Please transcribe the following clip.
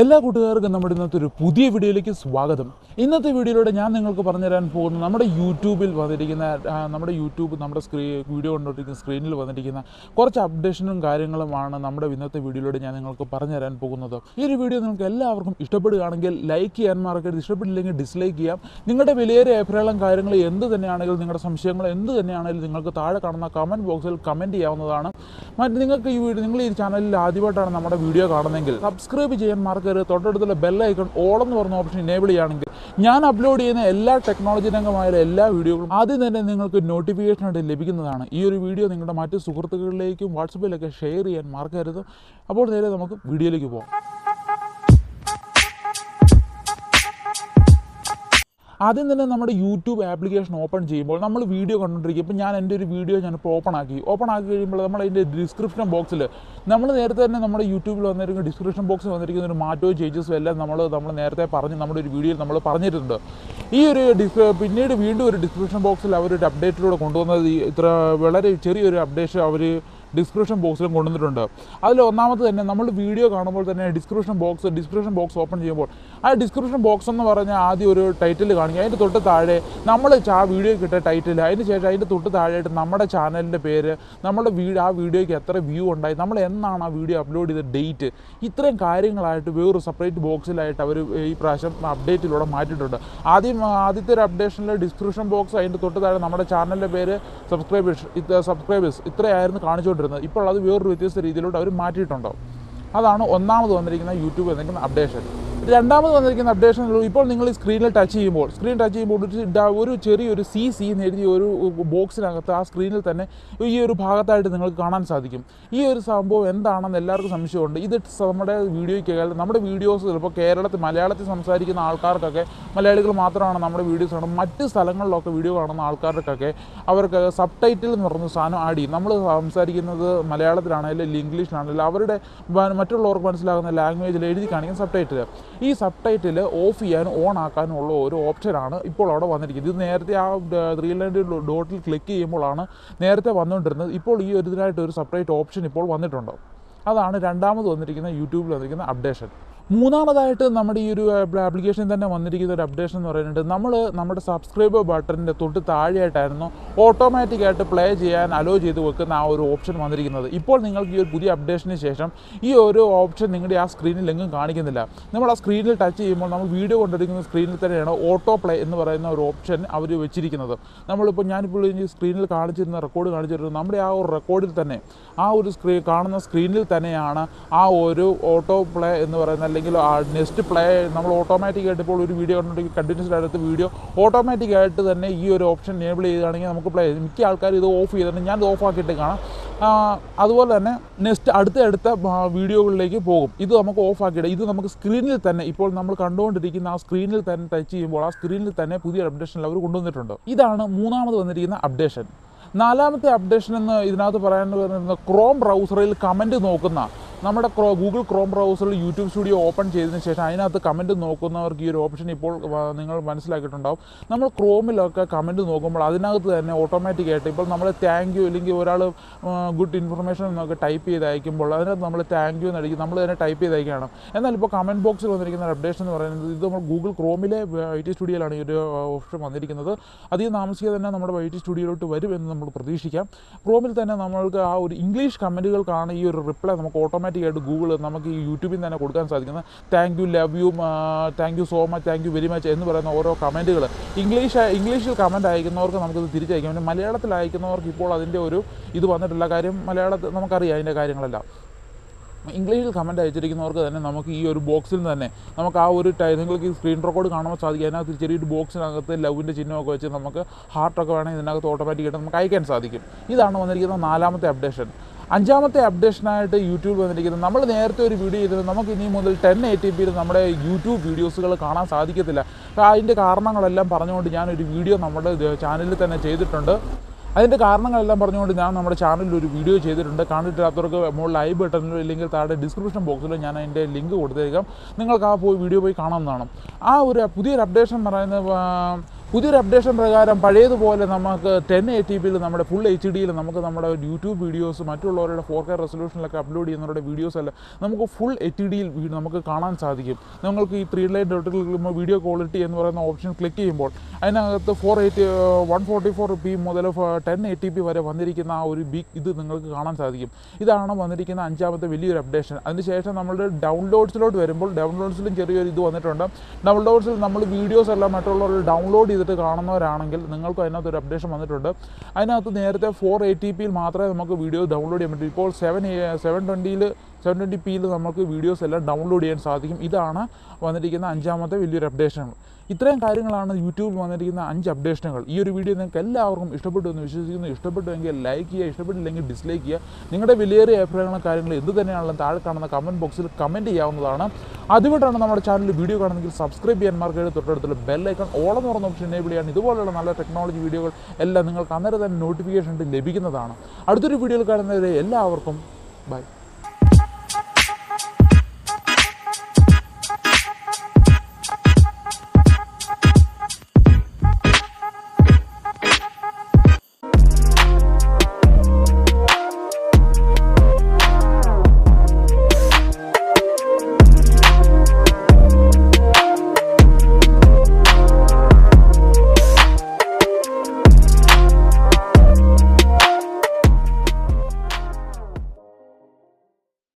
എല്ലാ കൂട്ടുകാർക്കും നമ്മുടെ ഇന്നത്തെ ഒരു പുതിയ വീഡിയോയിലേക്ക് സ്വാഗതം. ഇന്നത്തെ വീഡിയോയിലൂടെ ഞാൻ നിങ്ങൾക്ക് പറഞ്ഞു തരാൻ പോകുന്നത് നമ്മുടെ യൂട്യൂബിൽ വന്നിരിക്കുന്ന നമ്മുടെ യൂട്യൂബ് നമ്മുടെ സ്ക്രീ വീഡിയോ കണ്ടോണ്ടിരിക്കുന്ന സ്ക്രീനിൽ വന്നിരിക്കുന്ന കുറച്ച് അപ്ഡേഷനും കാര്യങ്ങളുമാണ് നമ്മുടെ ഇന്നത്തെ വീഡിയോയിലൂടെ ഞാൻ നിങ്ങൾക്ക് പറഞ്ഞു തരാൻ പോകുന്നത്. ഈ ഒരു വീഡിയോ നിങ്ങൾക്ക് എല്ലാവർക്കും ഇഷ്ടപ്പെടുകയാണെങ്കിൽ ലൈക്ക് ചെയ്യാൻ മറക്കരുത്. ഇഷ്ടപ്പെട്ടില്ലെങ്കിൽ ഡിസ്ലൈക്ക് ചെയ്യാം. നിങ്ങളുടെ വിലയേറിയ അഭിപ്രായം കാര്യങ്ങൾ എന്ത് തന്നെയാണെങ്കിലും നിങ്ങളുടെ സംശയങ്ങൾ എന്ത് തന്നെയാണെങ്കിലും നിങ്ങൾക്ക് താഴെ കാണുന്ന കമന്റ് ബോക്സിൽ കമന്റ് ചെയ്യാവുന്നതാണ്. മറ്റ് നിങ്ങൾക്ക് ഈ വീഡിയോ നിങ്ങൾ ഈ ചാനലിൽ ആദ്യമായിട്ടാണ് നമ്മുടെ വീഡിയോ കാണുന്നതെങ്കിൽ സബ്സ്ക്രൈബ് ചെയ്യാൻ മറക്കരുത് തൊട്ടടുത്തുള്ള ബെല്ലൈക്കൺ ഓൾ എന്ന് പറഞ്ഞ ഓപ്ഷൻ എനേബിൾ ചെയ്യുകയാണെങ്കിൽ ഞാൻ അപ്ലോഡ് ചെയ്യുന്ന എല്ലാ ടെക്നോളജി രംഗമായ എല്ലാ വീഡിയോകളും ആദ്യം തന്നെ നിങ്ങൾക്ക് നോട്ടിഫിക്കേഷൻ ആയിട്ട് ലഭിക്കുന്നതാണ്. ഈ ഒരു വീഡിയോ നിങ്ങളുടെ മറ്റ് സുഹൃത്തുക്കളിലേക്കും വാട്സപ്പിലൊക്കെ ഷെയർ ചെയ്യാൻ മറക്കരുത്. അപ്പോൾ നേരെ നമുക്ക് വീഡിയോയിലേക്ക് പോകാം. ആദ്യം തന്നെ നമ്മുടെ യൂട്യൂബ് ആപ്ലിക്കേഷൻ ഓപ്പൺ ചെയ്യുമ്പോൾ നമ്മൾ വീഡിയോ കണ്ടുകൊണ്ടിരിക്കും. ഇപ്പോൾ ഞാൻ എന്റെ ഒരു വീഡിയോ ഞാനിപ്പോൾ ഓപ്പൺ ആക്കി. ഓപ്പൺ ആക്കി കഴിയുമ്പോൾ നമ്മൾ അതിന്റെ ഡിസ്ക്രിപ്ഷൻ ബോക്സിൽ നമ്മൾ നേരത്തെ തന്നെ നമ്മുടെ യൂട്യൂബിൽ വന്നിരിക്കുന്ന ഡിസ്ക്രിപ്ഷൻ ബോക്സിൽ വന്നിരിക്കുന്ന ഒരു മാറ്റോ ചേഞ്ചസും എല്ലാം നമ്മൾ നമ്മൾ നേരത്തെ പറഞ്ഞ് നമ്മുടെ ഒരു വീഡിയോയിൽ നമ്മൾ പറഞ്ഞിട്ടുണ്ട്. ഈ ഒരു ഡിസ് പിന്നീട് വീണ്ടും ഒരു ഡിസ്ക്രിപ്ഷൻ ബോക്സിൽ അവരൊരു അപ്ഡേറ്റിലൂടെ കൊണ്ടുവന്നത് ഇത്ര വളരെ ചെറിയൊരു അപ്ഡേഷൻ അവർ ഡിസ്ക്രിപ്ഷൻ ബോക്സിലും കൊണ്ടുവന്നിട്ടുണ്ട്. അതിൽ ഒന്നാമത് തന്നെ നമ്മൾ വീഡിയോ കാണുമ്പോൾ തന്നെ description box description box open ചെയ്യുമ്പോൾ ആ ഡിസ്ക്രിപ്ഷൻ ബോക്സ് എന്ന് പറഞ്ഞാൽ ആദ്യം ഒരു ടൈറ്റിൽ കാണിക്കുക. അതിന്റെ തൊട്ട് താഴെ നമ്മൾ ആ വീഡിയോ കിട്ടിയ ടൈറ്റിൽ അതിന് ശേഷം അതിന്റെ തൊട്ട് താഴെയായിട്ട് നമ്മുടെ ചാനലിന്റെ പേര് നമ്മുടെ വീഡിയോ ആ വീഡിയോയ്ക്ക് എത്ര വ്യൂ ഉണ്ടായി നമ്മൾ എന്നാണ് ആ വീഡിയോ അപ്ലോഡ് ചെയ്ത ഡേറ്റ് ഇത്രയും കാര്യങ്ങളായിട്ട് വേറൊരു സെപ്പറേറ്റ് ബോക്സിലായിട്ട് അവർ ഈ പ്രാവശ്യം അപ്ഡേറ്റിലൂടെ മാറ്റിയിട്ടുണ്ട്. ആദ്യം ആദ്യത്തെ ഒരു അപ്ഡേഷനിൽ ഡിസ്ക്രിപ്ഷൻ ബോക്സ് അതിന്റെ തൊട്ട് താഴെ നമ്മുടെ ചാനലിന്റെ പേര് സബ്സ്ക്രൈബേഴ്സ് സബ്സ്ക്രൈബേഴ്സ് ഇത്രയായിരുന്നു കാണിച്ചുകൊണ്ടിരുന്നത് ഇപ്പോൾ അത് വേറൊരു വ്യത്യസ്ത രീതിയിലോട്ട് അവർ മാറ്റിയിട്ടുണ്ടോ അതാണ് ഒന്നാമത് വന്നിരിക്കുന്ന യൂട്യൂബ് എന്തെങ്കിലും അപ്ഡേഷൻ രണ്ടാമത് വന്നിരിക്കുന്ന അപ്ഡേഷൻ ഇപ്പോൾ നിങ്ങൾ ഈ സ്ക്രീനിൽ ടച്ച് ചെയ്യുമ്പോൾ സ്ക്രീൻ ടച്ച് ചെയ്യുമ്പോൾ ഒരു ചെറിയൊരു സി സി എന്ന് എഴുതിയ ഒരു ബോക്സിനകത്ത് ആ സ്ക്രീനിൽ തന്നെ ഈ ഒരു ഭാഗത്തായിട്ട് നിങ്ങൾക്ക് കാണാൻ സാധിക്കും. ഈ ഒരു സംഭവം എന്താണെന്ന് എല്ലാവർക്കും സംശയമുണ്ട്. ഇത് നമ്മുടെ വീഡിയോയ്ക്ക് നമ്മുടെ വീഡിയോസ് ചിലപ്പോൾ കേരളത്തിൽ മലയാളത്തിൽ സംസാരിക്കുന്ന ആൾക്കാർക്കൊക്കെ മലയാളികൾ മാത്രമാണ് നമ്മുടെ വീഡിയോസ് കാണുന്നത്. മറ്റ് സ്ഥലങ്ങളിലൊക്കെ വീഡിയോ കാണുന്ന ആൾക്കാർക്കൊക്കെ അവർക്ക് സബ് ടൈറ്റിൽ എന്ന് പറഞ്ഞ സാധനം ആഡ് ചെയ്യും. നമ്മൾ സംസാരിക്കുന്നത് മലയാളത്തിലാണെങ്കിലും ഇംഗ്ലീഷിലാണെങ്കിലും അവരുടെ മറ്റുള്ളവർക്ക് മനസ്സിലാകുന്ന ലാംഗ്വേജിൽ എഴുതി കാണിക്കുന്ന സബ് ടൈറ്റിൽ ഈ സബ് ടൈറ്റിൽ ഓഫ് ചെയ്യാനും ഓൺ ആക്കാനും ഉള്ള ഒരു ഓപ്ഷനാണ് ഇപ്പോൾ അവിടെ വന്നിരിക്കുന്നത്. ഇത് നേരത്തെ ആ ത്രീ ലൈൻ ഡോട്ടിൽ ക്ലിക്ക് ചെയ്യുമ്പോഴാണ് നേരത്തെ വന്നുകൊണ്ടിരുന്നത്. ഇപ്പോൾ ഈ ഒരു ഇതിനായിട്ട് ഒരു സെപ്പറേറ്റ് ഓപ്ഷൻ ഇപ്പോൾ വന്നിട്ടുണ്ട്. അതാണ് രണ്ടാമത് വന്നിരിക്കുന്ന യൂട്യൂബിൽ വന്നിരിക്കുന്ന അപ്ഡേഷൻ മൂന്നാമതായിട്ട് നമ്മുടെ ഈ ഒരു ആപ്ലിക്കേഷൻ തന്നെ വന്നിരിക്കുന്ന ഒരു അപ്ഡേഷൻ എന്ന് പറയുന്നത് നമ്മൾ നമ്മുടെ സബ്സ്ക്രൈബർ ബട്ടണിന്റെ തൊട്ട് താഴെയായിട്ടായിരുന്നു ഓട്ടോമാറ്റിക്കായിട്ട് പ്ലേ ചെയ്യാൻ അലോ ചെയ്ത് വെക്കുന്ന ആ ഒരു ഓപ്ഷൻ വന്നിരിക്കുന്നത്. ഇപ്പോൾ നിങ്ങൾക്ക് ഈ ഒരു പുതിയ അപ്ഡേഷന് ശേഷം ഈ ഒരു ഓപ്ഷൻ നിങ്ങളുടെ ആ സ്ക്രീനിൽ എങ്ങും കാണിക്കുന്നില്ല. നമ്മൾ ആ സ്ക്രീനിൽ ടച്ച് ചെയ്യുമ്പോൾ നമ്മൾ വീഡിയോ കൊണ്ടിരിക്കുന്ന സ്ക്രീനിൽ തന്നെയാണ് ഓട്ടോ പ്ലേ എന്ന് പറയുന്ന ഒരു ഓപ്ഷൻ അവർ വെച്ചിരിക്കുന്നത്. നമ്മളിപ്പോൾ ഞാനിപ്പോൾ ഈ സ്ക്രീനിൽ കാണിച്ചിരുന്ന റെക്കോർഡ് കാണിച്ചിരുന്നത് നമ്മുടെ ആ ഒരു റെക്കോർഡിൽ തന്നെ ആ ഒരു സ്ക്രീൻ കാണുന്ന സ്ക്രീനിൽ തന്നെയാണ് ആ ഒരു ഓട്ടോ പ്ലേ എന്ന് പറയുന്ന അല്ലെങ്കിൽ നെക്സ്റ്റ് പ്ലേ നമ്മൾ ഓട്ടോമാറ്റിക്കായിട്ട് ഇപ്പോൾ ഒരു വീഡിയോ കണ്ടിട്ടുണ്ടെങ്കിൽ കണ്ടിന്യൂസ് അടുത്ത വീഡിയോ ഓട്ടോമാറ്റിക്കായിട്ട് തന്നെ ഈ ഒരു ഓപ്ഷൻ എനേബിൾ ചെയ്യുകയാണെങ്കിൽ നമുക്ക് പ്ലേ മിക്ക ആൾക്കാർ ഇത് ഓഫ് ചെയ്തിട്ടുണ്ട്. ഞാൻ ഇത് ഓഫ് ആക്കിയിട്ട് കാണാം. അതുപോലെ തന്നെ നെക്സ്റ്റ് അടുത്ത അടുത്ത വീഡിയോകളിലേക്ക് പോകും. ഇത് നമുക്ക് ഓഫ് ആക്കിയിട്ട് ഇത് നമുക്ക് സ്ക്രീനിൽ തന്നെ ഇപ്പോൾ നമ്മൾ കണ്ടുകൊണ്ടിരിക്കുന്ന ആ സ്ക്രീനിൽ തന്നെ ടച്ച് ചെയ്യുമ്പോൾ ആ സ്ക്രീനിൽ തന്നെ പുതിയ അപ്ഡേഷൻ അവർ കൊണ്ടുവന്നിട്ടുണ്ട്. ഇതാണ് മൂന്നാമത് വന്നിരിക്കുന്ന അപ്ഡേഷൻ നാലാമത്തെ അപ്ഡേഷൻ എന്ന് ഇതിനകത്ത് പറയാൻ ക്രോം ബ്രൗസറിൽ കമന്റ് നോക്കുന്ന നമ്മുടെ ഗൂഗിൾ ക്രോം ബ്രൗസറിൽ യൂട്യൂബ് സ്റ്റുഡിയോ ഓപ്പൺ ചെയ്തതിന് ശേഷം അതിനകത്ത് കമന്റ് നോക്കുന്നവർക്ക് ഈ ഒരു ഓപ്ഷൻ ഇപ്പോൾ നിങ്ങൾ മനസ്സിലാക്കിയിട്ടുണ്ടാവും. നമ്മൾ ക്രോമിലൊക്കെ കമന്റ് നോക്കുമ്പോൾ അതിനകത്ത് തന്നെ ഓട്ടോമാറ്റിക്കായിട്ട് ഇപ്പോൾ നമ്മൾ താങ്ക് യു അല്ലെങ്കിൽ ഒരാൾ ഗുഡ് ഇൻഫർമേഷൻ എന്നൊക്കെ ടൈപ്പ് ചെയ്ത് അയക്കുമ്പോൾ അതിനകത്ത് നമ്മൾ താങ്ക് യു എന്നടിക്കും നമ്മൾ തന്നെ ടൈപ്പ് ചെയ്ത് അയക്കുകയാണ്. എന്നാൽ ഇപ്പോൾ കമന്റ് ബോക്സിൽ വന്നിരിക്കുന്ന ഒരു അപ്ഡേഷൻ എന്ന് പറയുന്നത് ഇത് നമ്മൾ ഗൂഗിൾ ക്രോമിലെ ഐ ടി സ്റ്റുഡിയോയിലാണ് ഈ ഒരു ഓപ്ഷൻ വന്നിരിക്കുന്നത്. അധികം താമസിക്കാതെ തന്നെ നമ്മുടെ ഐ ടി സ്റ്റുഡിയോയിലോട്ട് എന്ന് നമ്മൾ പ്രതീക്ഷിക്കാം. ക്രോമിൽ തന്നെ നമ്മൾക്ക് ആ ഒരു ഇംഗ്ലീഷ് കമന്റുകൾക്കാണ് ഈ ഒരു റിപ്ലൈ നമുക്ക് ഓട്ടോമാറ്റിക് ആയിട്ട് ഗൂഗിൾ നമുക്ക് ഈ യൂട്യൂബിൽ തന്നെ കൊടുക്കാൻ സാധിക്കുന്നത്. Thank you love you thank you so much thank you very much എന്ന് പറയുന്ന ഓരോ കമന്റുകൾ ഇംഗ്ലീഷ് ഇംഗ്ലീഷിൽ കമന്റ് അയക്കുന്നവർക്ക് നമുക്കിത് തിരിച്ചയക്കാം. പിന്നെ മലയാളത്തിൽ അയക്കുന്നവർക്ക് ഇപ്പോൾ അതിന്റെ ഒരു ഇത് വന്നിട്ടില്ല കാര്യം മലയാളത്തിൽ നമുക്കറിയാം അതിന്റെ കാര്യങ്ങളെല്ലാം. ഇംഗ്ലീഷിൽ കമന്റ് അയച്ചിരിക്കുന്നവർക്ക് തന്നെ നമുക്ക് ഈ ഒരു ബോക്സിൽ തന്നെ നമുക്ക് ആ ഒരു ടൈ നിങ്ങൾക്ക് ഈ സ്ക്രീൻ റെക്കോർഡ് കാണുമ്പോൾ സാധിക്കും. അതിനകത്ത് ചെറിയൊരു ബോക്സിനകത്ത് ലവിന്റെ ചിഹ്നമൊക്കെ വെച്ച് നമുക്ക് ഹാർട്ടൊക്കെ വേണമെങ്കിൽ ഇതിനകത്ത് ഓട്ടോമാറ്റിക്കായിട്ട് നമുക്ക് അയക്കാൻ സാധിക്കും. ഇതാണ് വന്നിരിക്കുന്ന നാലാമത്തെ അപ്ഡേഷൻ അഞ്ചാമത്തെ അപ്ഡേഷനായിട്ട് യൂട്യൂബ് വന്നിരിക്കുന്നത് നമ്മൾ നേരത്തെ ഒരു വീഡിയോ ചെയ്തത് നമുക്ക് ഇനി മുതൽ ടെൻ എ ടി പിയിൽ നമ്മുടെ യൂട്യൂബ് വീഡിയോസുകൾ കാണാൻ സാധിക്കത്തില്ല. അതിന്റെ കാരണങ്ങളെല്ലാം പറഞ്ഞുകൊണ്ട് ഞാനൊരു വീഡിയോ നമ്മുടെ ചാനലിൽ തന്നെ ചെയ്തിട്ടുണ്ട്. അതിന്റെ കാരണങ്ങളെല്ലാം പറഞ്ഞുകൊണ്ട് ഞാൻ നമ്മുടെ ചാനലിൽ ഒരു വീഡിയോ ചെയ്തിട്ടുണ്ട്. കണ്ടിട്ടില്ലാത്തവർക്ക് മുകളിൽ ഐ ബട്ടണിലോ ഇല്ലെങ്കിൽ താഴെ ഡിസ്ക്രിപ്ഷൻ ബോക്സിലോ ഞാൻ അതിന്റെ ലിങ്ക് കൊടുത്തേക്കാം. നിങ്ങൾക്ക് ആ പോയി വീഡിയോ പോയി കാണാവുന്നതാണ്. ആ ഒരു പുതിയൊരു അപ്ഡേഷൻ പറയുന്നത് പുതിയൊരു അപ്ഡേഷൻ പ്രകാരം പഴയതുപോലെ നമുക്ക് ടെൻ എ ടി പിയിൽ നമ്മുടെ ഫുൾ എച്ച് ഡിയിൽ നമുക്ക് നമ്മുടെ യൂട്യൂബ് വീഡിയോസ് മറ്റുള്ളവരുടെ ഫോർ കെ റെസൊല്യൂഷനിലൊക്കെ അപ്ലോഡ് ചെയ്യുന്നവരുടെ വീഡിയോസ് അല്ല നമുക്ക് ഫുൾ എച്ച് ഡിയിൽ നമുക്ക് കാണാൻ സാധിക്കും. നിങ്ങൾക്ക് ഈ ത്രീ ലൈറ്റ് ഡോട്ടിൽ വീഡിയോ ക്വാളിറ്റി എന്ന് പറയുന്ന ഓപ്ഷൻ ക്ലിക്ക് ചെയ്യുമ്പോൾ അതിനകത്ത് four eighty one forty four P മുതൽ ടെൻ എ ടി പി വരെ വന്നിരിക്കുന്ന ആ ഒരു ബിഗ് ഇത് നിങ്ങൾക്ക് കാണാൻ സാധിക്കും. ഇതാണ് വന്നിരിക്കുന്ന അഞ്ചാമത്തെ വലിയൊരു അപ്ഡേഷൻ അതിനുശേഷം നമ്മുടെ ഡൗൺലോഡ്സിലോട്ട് വരുമ്പോൾ ഡൗൺലോഡ്സിലും ചെറിയൊരു ഇത് വന്നിട്ടുണ്ട്. ഡൗൺലോഡ്സിൽ നമ്മൾ വീഡിയോസ് എല്ലാം മറ്റുള്ളവർ ഡൗൺലോഡ് ചെയ്തിട്ട് കാണുന്നവരാണെങ്കിൽ നിങ്ങൾക്കും അതിനകത്ത് ഒരു അപ്ഡേഷൻ വന്നിട്ടുണ്ട്. അതിനകത്ത് നേരത്തെ ഫോർ എ ടി പിയിൽ മാത്രമേ നമുക്ക് വീഡിയോ ഡൗൺലോഡ് ചെയ്യാൻ പറ്റൂ. ഇപ്പോൾ സെവൻ സെവൻ ട്വന്റിയിൽ സെവൻ ട്വന്റി പിയിൽ നമുക്ക് വീഡിയോസ് എല്ലാം ഡൗൺലോഡ് ചെയ്യാൻ സാധിക്കും. ഇതാണ് വന്നിരിക്കുന്ന അഞ്ചാമത്തെ വലിയൊരു അപ്ഡേഷനുകൾ ഇത്രയും കാര്യങ്ങളാണ് യൂട്യൂബിൽ വന്നിരിക്കുന്ന അഞ്ച് അപ്ഡേഷനുകൾ ഈ ഒരു വീഡിയോ നിങ്ങൾക്ക് എല്ലാവർക്കും ഇഷ്ടപ്പെട്ടു എന്ന് വിശ്വസിക്കുന്നു. ഇഷ്ടപ്പെട്ടുവെങ്കിൽ ലൈക്ക് ചെയ്യുക ഇഷ്ടപ്പെട്ടില്ലെങ്കിൽ ഡിസ്ലൈക്ക് ചെയ്യുക. നിങ്ങളുടെ വിലയേറിയ അഭിപ്രായങ്ങളും കാര്യങ്ങളും എന്ത് തന്നെയാണെങ്കിലും താഴെ കാണുന്ന കമന്റ് ബോക്സിൽ കമന്റ് ചെയ്യാവുന്നതാണ്. അതുകൊണ്ടാണ് നമ്മുടെ ചാനൽ വീഡിയോ കാണുന്നെങ്കിൽ സബ്സ്ക്രൈബ് ചെയ്യാൻ മറക്കരുത്. തൊട്ടടുത്തുള്ള ബെല്ലൈക്കൺ ഓളം തുറന്ന ഓപ്ഷൻ എനേബിൾ ചെയ്യാൻ ഇതുപോലുള്ള നല്ല ടെക്നോളജി വീഡിയോകൾ എല്ലാം നിങ്ങൾക്ക് അന്നേരം തന്നെ നോട്ടിഫിക്കേഷൻ ലഭിക്കുന്നതാണ്. അടുത്തൊരു വീഡിയോയിൽ കാണുന്നവരെ എല്ലാവർക്കും ബൈ